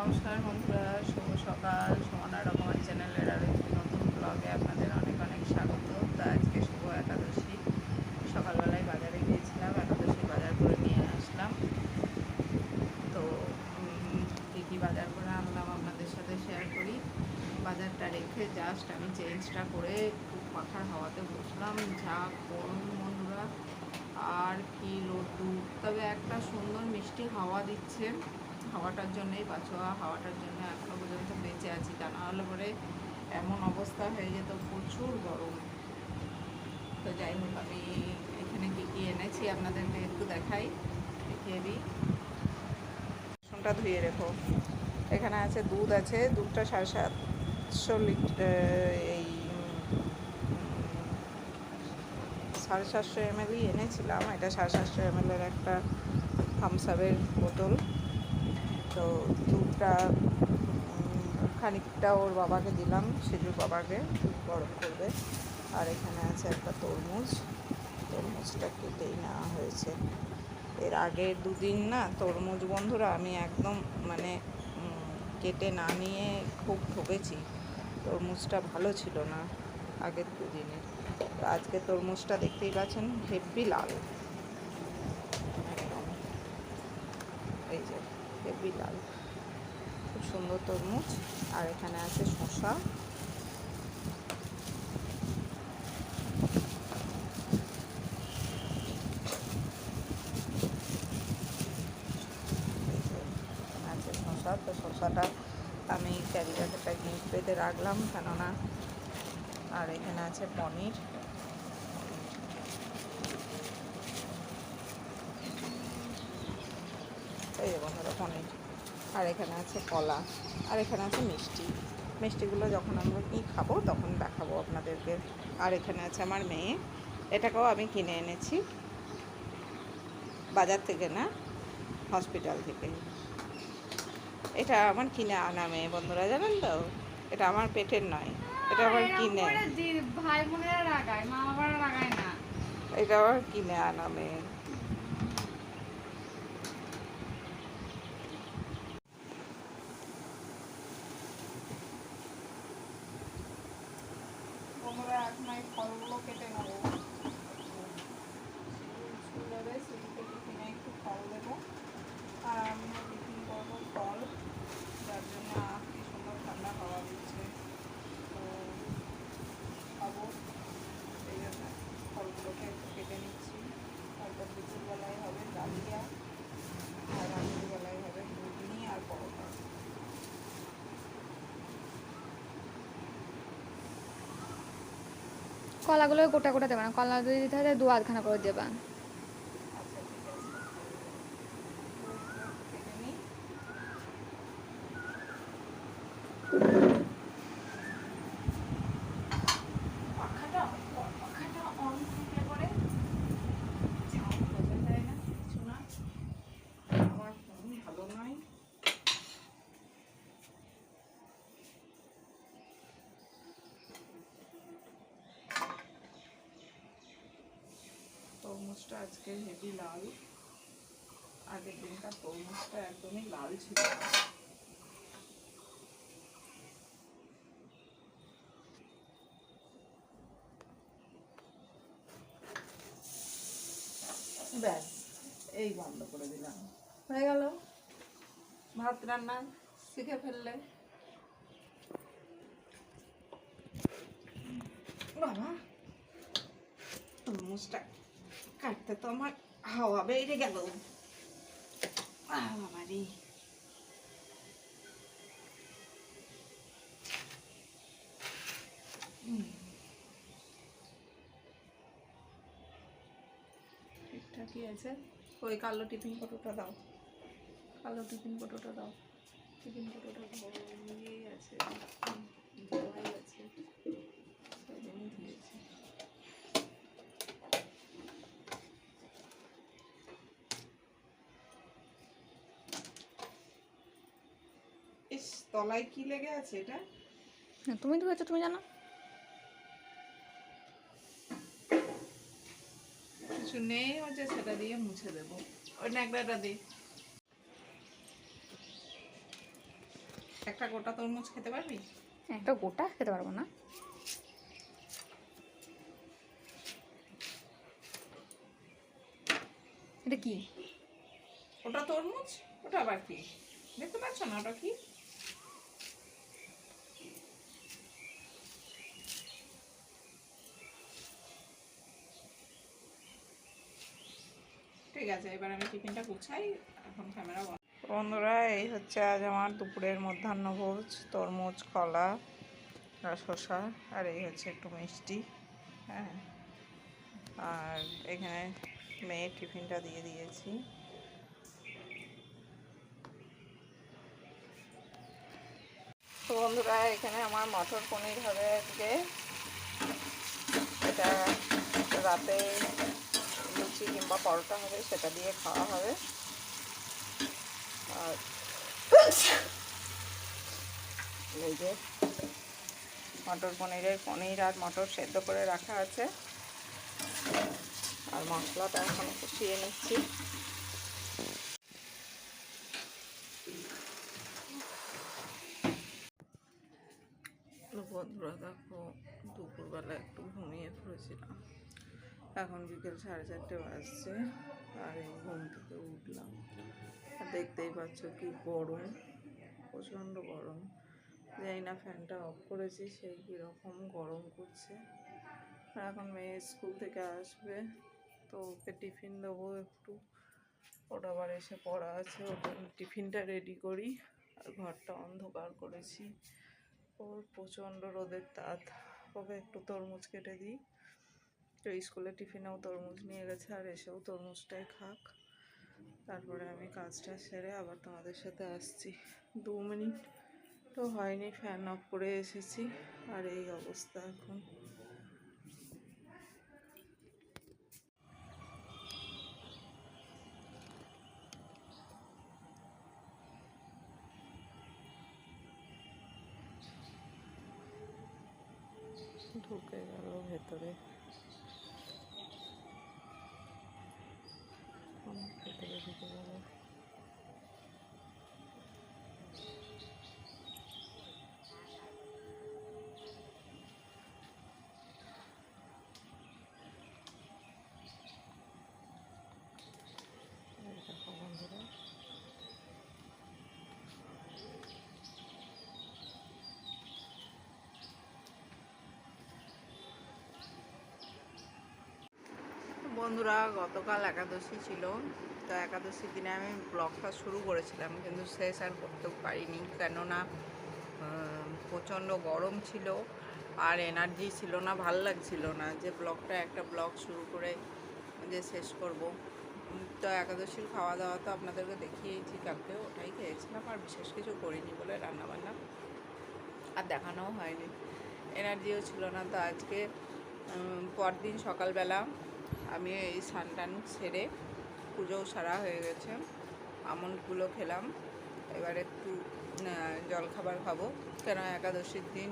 নমস্কার বন্ধুরা, শুভ সকাল। সমানা রকমের চ্যানেলের আর একটি নতুন ব্লগে আপনাদের অনেক অনেক স্বাগত। তো আজকে শুভ একাদশী। সকালবেলায় বাজারে গিয়েছিলাম, একাদশী বাজার করে নিয়ে আসলাম। তো কী কী বাজার করে আনলাম আপনাদের সাথে শেয়ার করি। বাজারটা রেখে জাস্ট আমি চেঞ্জটা করে একটু পাখার হাওয়াতে বসলাম। যা গরম বন্ধুরা, আর কি রোদ্দুর। তবে একটা সুন্দর মিষ্টি হাওয়া দিচ্ছে। হাওয়াটার জন্যই বাঁচোয়া হাওয়াটার জন্য এখনও পর্যন্ত বেঁচে আছি, তা না হলে পরে এমন অবস্থা হয়ে যেত, প্রচুর গরম। তো যাই হোক, আমি এখানে কী কী এনেছি আপনাদেরকে একটু দেখাই, দেখিয়ে দিই। বাসনটা ধুয়ে রেখো। এখানে আছে দুধ আছে, দুধটা সাড়ে সাতশো লিটার এই সাড়ে সাতশো এমএলই এনেছিলাম, এটা সাড়ে সাতশো এমএলের একটা থামসাপের বোতল। তো দুধটা খানিকটা ওর বাবাকে দিলাম, সেজুর বাবাকে গরম করবে। আর এখানে আছে একটা তরমুজ। তরমুজটা কেটেই নেওয়া হয়েছে। এর আগের দুদিন না তরমুজ বন্ধুরা আমি একদম মানে কেটে না নিয়ে খুব ঠকেছি। তরমুজটা ভালো ছিল না আগের দুদিনে আজকে তরমুজটা দেখতেই পাচ্ছেন হেভি লাল একদম এই যে হেভি লাল খুব সুন্দর তরমুজ। আর এখানে আছে যে আছে শসা। তো শসাটা আমি ক্যারি ব্যাগটা গিফট পেতে রাখলাম, কেননা আর এখানে আছে পনির এই যে বন্ধুরা পনির আর এখানে আছে কলা আর এখানে আছে মিষ্টি। মিষ্টিগুলো যখন আমরা কি খাব তখন দেখাবো আপনাদেরকে। আর এখানে আছে আমার মেয়ে এটাকেও আমি কিনে এনেছি। বাজার থেকে না হসপিটাল থেকে। এটা আমার কিনে আনা মেয়ে বন্ধুরা জানেন তো? এটা আমার পেটের নয় এটা আমার কিনে। ভাই বোনেরা রাগায় মা বাবারা রাগায় না। এটা আমার কিনে আনা মেয়ে তোমরা এখন এই ফলগুলো কেটে নেব স্কুল যাবে স্কুলকে টিফিনে একটু ফল দেবো আর আমিও টিফিন করব ফল যার জন্য আহ, কি সুন্দর ঠান্ডা হাওয়া দিচ্ছে তো খাব সেই জন্য ফলগুলোকে একটু কেটে নিচ্ছি তারপর দুপুরবেলায় হবে ডালিয়া আর রাত্রিবেলায় হবে ঘুগনি আর পরোটা কলাগুলো গোটা গোটা দেবে না কলা যদি দিতে হয় দু আধখানা করে দেবা আচ্ছা ঠিক আছে তো কেটে নিই পাখাটা পাখাটা অন থাকলে পরে সাউন্ড বোঝা যায় না কিছু না আমার ফোন ভালো নয় তরমুজটা আজকে হেভি লাল। আগের দিনকার তরমুজটা একদমই লাল ছিল। ব্যাস, এই বন্ধ করে দিলাম। হয়ে গেল? ভাত রান্না শিখে ফেললে? বাবা তরমুজটা কাটতে তো আমার হাওয়া বেড়ে গেল। বাবা ঠিকঠাকই আছে? ওই কালো টিফিন কোটোটা দাও। কালো টিফিন কোটোটা দাও। টিফিন কোটোটা আছে। আছে সেই জন্যই দিয়েছি ইস তলায় কি লেগে আছে এটা? তুমি ধুয়েছো তুমি জানো? কিছু নেই হচ্ছে সেটা দিয়ে মুছে দেবো। ওই ন্যাকড়াটা দিই একটা গোটা তরমুজ খেতে পারবি? একটা গোটা খেতে পারব না। এটা কি? ওটা তরমুজ? ওটা আবার কি? দেখতে পাচ্ছ না ওটা কি? ঠিক আছে, এবার আমি টিফিনটা গুছাই, এখন বন্ধুরা, এই হচ্ছে আজ আমার দুপুরের মধ্যাহ্নভোজ তরমুজ, কলা, আর শসা, আর এই হচ্ছে একটু মিষ্টি। হ্যাঁ আর এখানে মেয়ের টিফিনটা দিয়ে দিয়েছি। তো বন্ধুরা, এখানে আমার মটর পনির হবে আজকে। এটা রাতে লুচি কিংবা পরোটা হবে, সেটা দিয়ে খাওয়া হবে। আর এই যে মটর পনিরের পনির আর মটর সেদ্ধ করে রাখা আছে। আর মশলাটা এখন কষিয়ে নিচ্ছি। দুপুরবেলা একটু ঘুমিয়ে পড়েছিলাম। এখন বিকেল সাড়ে চারটে বাজছে, আর এই ঘুম থেকে উঠলাম। আর দেখতেই পাচ্ছ কি গরম, প্রচণ্ড গরম। জানি না ফ্যানটা অফ করেছি, সেই কীরকম গরম করছে। আর এখন মেয়ে স্কুল থেকে আসবে, তো ওকে টিফিন দেবো একটু। ওটা আবার এসে পড়া আছে ওটা টিফিনটা রেডি করি। আর ঘরটা অন্ধকার করেছি। ওর প্রচণ্ড রোদের তাত ওকে একটু তরমুজ কেটে দিই। তো স্কুলে টিফিনেও তরমুজ নিয়ে গেছে আর এসেও তরমুজটাই খাক। তারপরে আমি কাজটা সেরে আবার তোমাদের সাথে আসছি। দু মিনিট তো হয়নি ফ্যান অফ করে এসেছি। আর এই অবস্থা এখন। ঢুকে গেল ভেতরে অনেক ভেতরে ঢুকে গেল এই দেখো বন্ধুরা বন্ধুরা, গতকাল একাদশী ছিল। তো একাদশীর দিনে আমি ব্লগটা শুরু করেছিলাম, কিন্তু শেষ আর করতেও পারিনি। কেননা প্রচণ্ড গরম ছিল আর এনার্জি ছিল না, ভালো লাগছিল না যে ব্লগটা একটা ব্লগ শুরু করে যে শেষ করব। তো একাদশীর খাওয়া দাওয়া তো আপনাদেরকে দেখিয়েছি কালকে, ওটাই খেয়েছিলাম আর বিশেষ কিছু করিনি বলে রান্নাবান্না আর দেখানোও হয়নি। এনার্জিও ছিল না। তো আজকে পরদিন সকালবেলা আমি এই স্নান সেরে পুজোও সারা হয়ে গেছে। আমন্ডগুলো খেলাম। এবার একটু জলখাবার খাব। কেন একাদশীর দিন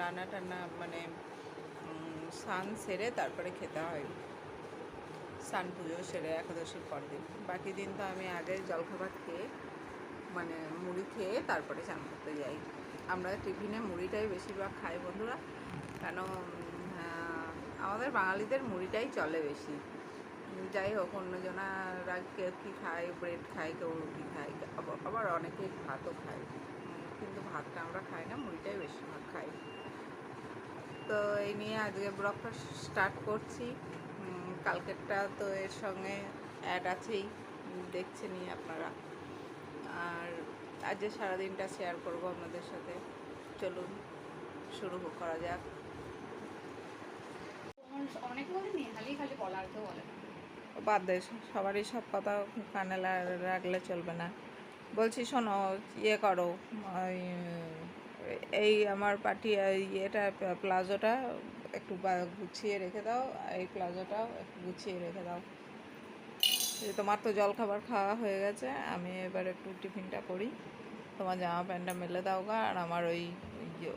রান্না টান্না মানে স্নান সেরে তারপরে খেতে হয়। স্নান পুজো সেরে একাদশীর পর দিন। বাকি দিন তো আমি আগে জলখাবার খেয়ে মানে মুড়ি খেয়ে তারপরে চান করতে যাই। আমরা টিফিনে মুড়িটাই বেশিরভাগ খাই বন্ধুরা। কেন আমাদের বাঙালিদের মুড়িটাই চলে বেশি। যাই হোক, অন্যজনারা কেউ কী খায়, ব্রেড খায়, কেউ রুটি খায়, আবার- অনেকেই ভাতও খায়। কিন্তু ভাতটা আমরা খাই না, মুড়িটাই বেশিরভাগ খাই। তো এই নিয়ে আজকে ব্লগটা স্টার্ট করছি। কালকেরটা তো এর সঙ্গে অ্যাড আছেই। দেখছেনই আপনারা। আর আজকে সারাদিনটা শেয়ার করব আপনাদের সাথে। চলুন, শুরু করা যাক। বাদ দে, সবারই সব কথা কানে রাখলে চলবে না। বলছি, শোনো ইয়ে করো এই আমার পার্টি ইয়েটা প্লাজোটা একটু গুছিয়ে রেখে দাও, এই প্লাজোটাও একটু গুছিয়ে রেখে দাও। তোমার তো জল খাবার খাওয়া হয়ে গেছে, আমি এবার একটু টিফিনটা করি। তোমার জামা প্যান্টটা মেলে দাও গা, আর আমার ওই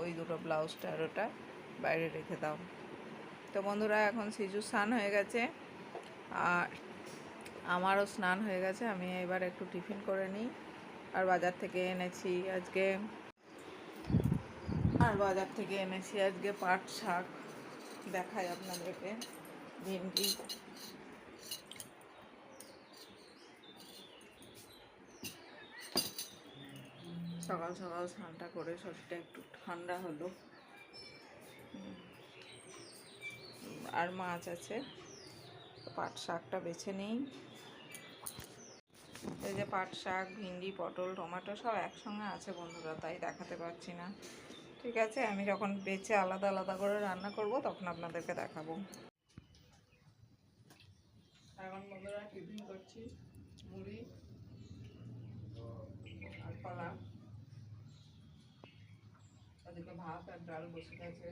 ওই দুটো ব্লাউজটা আর ওটা বাইরে রেখে দাও। তো বন্ধুরা, এখন সিজু স্নান হয়ে গেছে। আর আমারও স্নান হয়ে গেছে। আমি এবার একটু টিফিন করে নিই। আর বাজার থেকে এনেছি আজকে। আর বাজার থেকে এনেছি আজকে পাট শাক। দেখাই আপনাদেরকে। ভিন্ডি। সকাল সকাল স্নানটা করে শরীরটা একটু ঠান্ডা হলো। আর মাছ আছে। পাট শাকটা বেছে নেই। এই যে পাট শাক, ভিন্ডি, পটল, টমেটো সব একসঙ্গে আছে বন্ধুরা, তাই দেখাতে পারছি না। ঠিক আছে, আমি যখন বেছে আলাদা আলাদা করে রান্না করব, তখন আপনাদেরকে দেখাবো। এখন বন্ধুরা টিফিন করছি, মুড়ি আর ওদিকে ভাত আর ডাল বসে গেছে।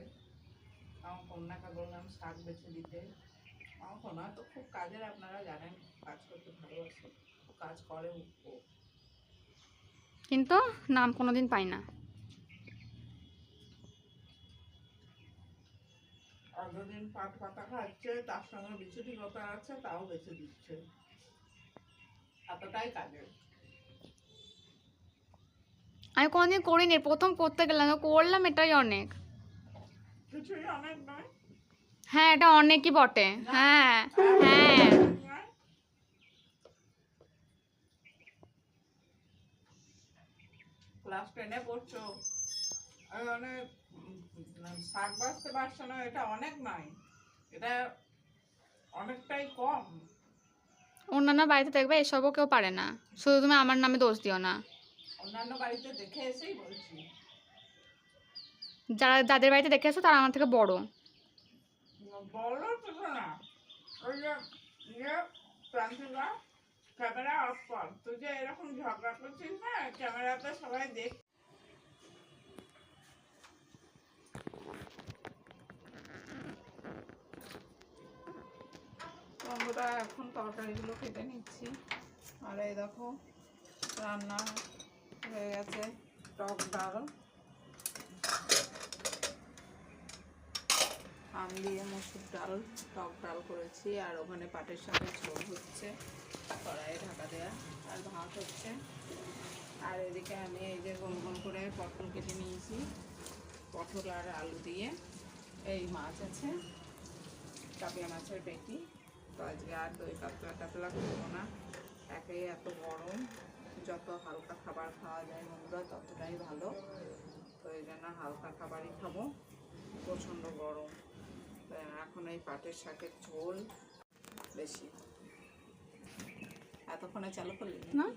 আমার কন্যাকে বললাম শাক বেছে দিতে। আমার কন্যা তো খুব কাজের আপনারা জানেন কাজ করতে ভালোবাসে কাজ করে কিন্তু নাম কোনোদিন পাই না। অতদিন পাট পাতা খাচ্ছে তার সঙ্গে বিছুটি কথা আছে তাও বেছে দিচ্ছে। এতটাই কাজের। আমি কোনোদিন করিনি প্রথম করতে গেলাম করলাম এটাই অনেক। কিছুই অনেক নয়? হ্যাঁ এটা অনেকই বটে। হ্যাঁ হ্যাঁ। ক্লাস টেনে পড়ছো। অনেক শাক বাঁচতে পারছ না এটা অনেক নয়। এটা অনেকটাই কম। অন্যান্য বাড়িতে দেখবে এসবও কেউ পারে না। শুধু তুমি আমার নামে দোষ দিও না। অন্যান্য বাড়িতে দেখে এসেই বলছি। যারা যাদের বাড়িতে দেখে এসো তারা আমার থেকে বড়। বলো তো না। ওই যে ইয়ে ক্যামেরা অফ কর। তুই যে এরকম ঝগড়া করছিস না ক্যামেরাতে সবাই দেখ। বন্ধুরা এখন তরকারিগুলো কেটে নিচ্ছি। আর এই দেখো রান্না হয়ে গেছে। টক ডাল। আম দিয়ে মসুর ডাল, টক ডাল করেছি, আর ওখানে পাটের সাথে ঝোল হচ্ছে, কড়াইয়ে ঢাকা দেওয়া আর ভাত হচ্ছে। আর এদিকে আমি এই যে গোল গোল করে পটল কেটে নিয়েছি, পটল আর আলু দিয়ে। এই মাছ আছে কাপলা মাছের পেটি। তো আজকে আর দই কাতলা টাতলা করব না। একে এত গরম, যত হালকা খাবার খাওয়া যায় বন্ধুরা, ততটাই ভালো। তো এই জন্য হালকা খাবারই খাব, প্রচণ্ড গরম। এখন এই পাটের শাকের ঝোল বেশি। এতক্ষণে চালু করলি না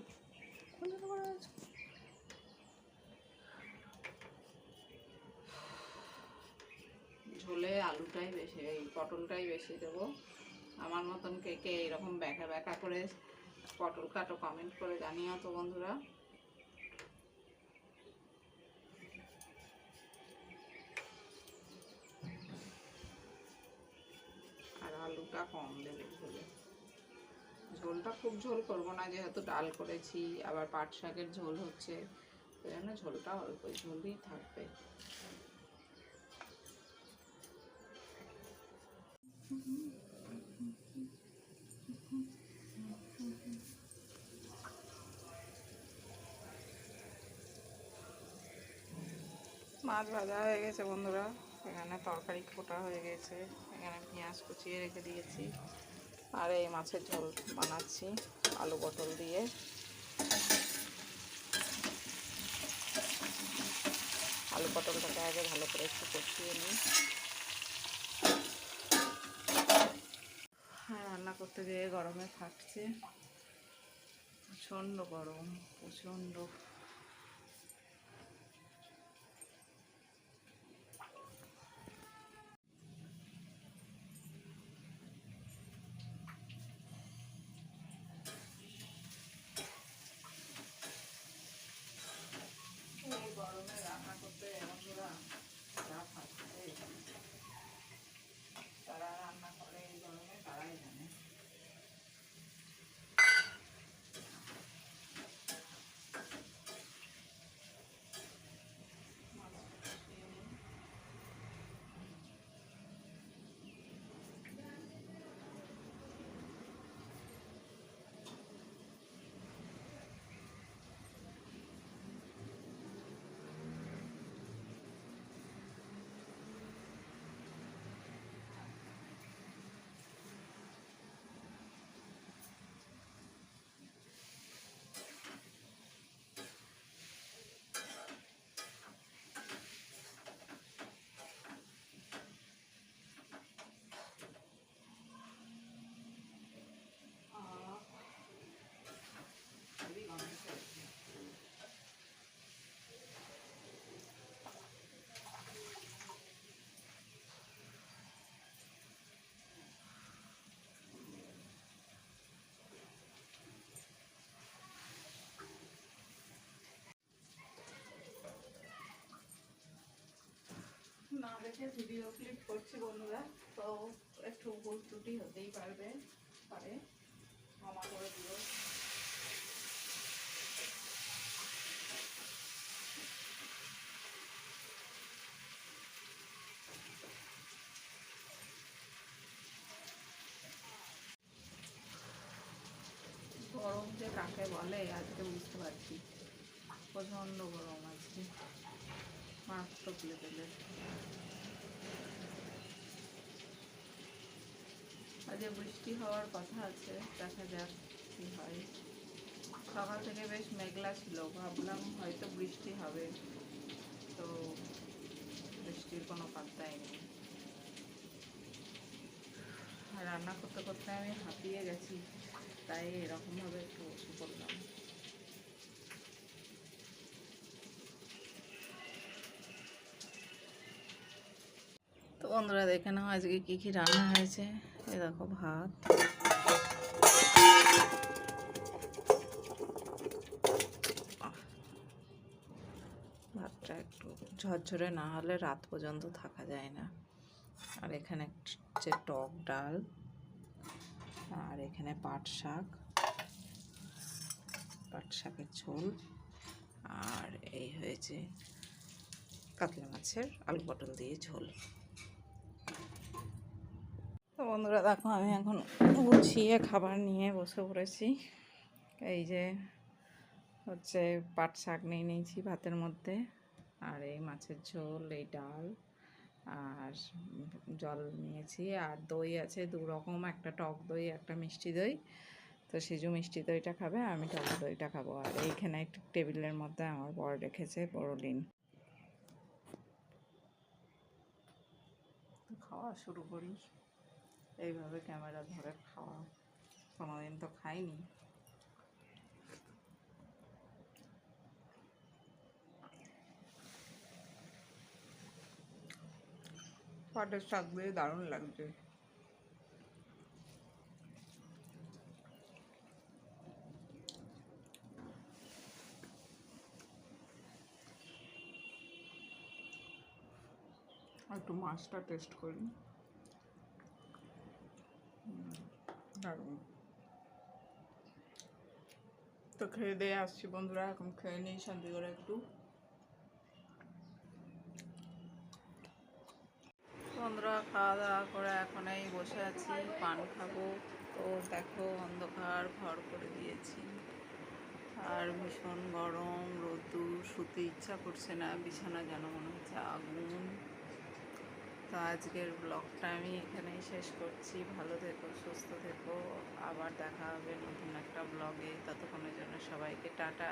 ঝোলে আলুটাই বেশি এই পটলটাই বেশি দেবো। আমার মতন কে কে এরকম ব্যাকা ব্যাকা করে পটল কাটো কমেন্ট করে জানিও তো বন্ধুরা। আলুটা কম দেবো ঝোলে। ঝোলটা খুব ঝোল করব না, যেহেতু ডাল করেছি, আবার পাট শাকের ঝোল হচ্ছে, ওই জন্য ঝোলটা অল্প ঝোলই থাকবে। মাছ ভাজা হয়ে গেছে বন্ধুরা, এখানে তরকারি ফোটা হয়ে গেছে। এখানে পেঁয়াজ কুচিয়ে রেখে দিয়েছি। আর এই মাছের ঝোল বানাচ্ছি, আলু পটল দিয়ে। আলু পটলটাকে আগে ভালো করে একটু কষিয়ে নিই। হ্যাঁ রান্না করতে গিয়ে গরমে ফাটছে প্রচণ্ড গরম, প্রচণ্ড। রেখে ভিডিও ক্লিপ করছি বন্ধুরা, তো একটু ভুল ত্রুটি হতেই পারবে, পারে। ক্ষমা করে দিও। গরম যে কাকে বলে, আজকে বুঝতে পারছি। প্রচণ্ড গরম আজকে। মারাত্মক লেভেলের আজকে বৃষ্টি হওয়ার কথা আছে, দেখা যাক কি হয়। সকাল থেকে বেশ মেঘলা ছিল, ভাবলাম হয়তো বৃষ্টি হবে। তো বৃষ্টির কোনো পাত্তাই নেই। রান্না করতে করতে আমি হাঁপিয়ে গেছি, তাই এরকমভাবে একটু বসে করলাম। তো বন্ধুরা, দেখে নাও আজকে কী কী রান্না হয়েছে। দেখো ভাত। ভাতটা একটু ঝরঝরে না হলে রাত পর্যন্ত থাকা যায় না। আর এখানে হচ্ছে টক ডাল, আর এখানে পাট শাক, পাট শাকের ঝোল, আর এই হয়েছে কাতলা মাছের আলু পটল দিয়ে ঝোল। তো বন্ধুরা দেখো, আমি এখন গুছিয়ে খাবার নিয়ে বসে পড়েছি। এই যে হচ্ছে পাট শাক নিয়ে নিয়েছি ভাতের মধ্যে, আর এই মাছের ঝোল, এই ডাল, আর জল নিয়েছি। আর দই আছে, দু রকম, একটা টক দই, একটা মিষ্টি দই। তো সেজু মিষ্টি দইটা খাবে আমি টক দইটা খাব। আর এইখানে একটু টেবিলের মধ্যে আমার বর রেখেছে বড়লিন। খাওয়া শুরু করি। এইভাবে ক্যামেরা ধরে খাওয়া কোনোদিন তো খাইনি। পাটের শাক দিয়ে দারুণ লাগছে। একটু মাছটা টেস্ট করি। তো খেয়ে দিয়ে আসছি বন্ধুরা, এখন খেয়ে নিই, শান্তি করে একটু। বন্ধুরা, খাওয়া দাওয়া করে এখন এই বসে আছি, পান খাব। তো দেখো, অন্ধকার, ঘর করে দিয়েছি। আর ভীষণ গরম, রোদ্দুর, শুতে ইচ্ছা করছে না, বিছানা যেন মনে হচ্ছে আগুন। তো আজকের ব্লগটা আমি এখানেই শেষ করছি। ভালো থেকো, সুস্থ থেকো। আবার দেখা হবে নতুন একটা ব্লগে ততক্ষণের জন্য সবাইকে টাটা।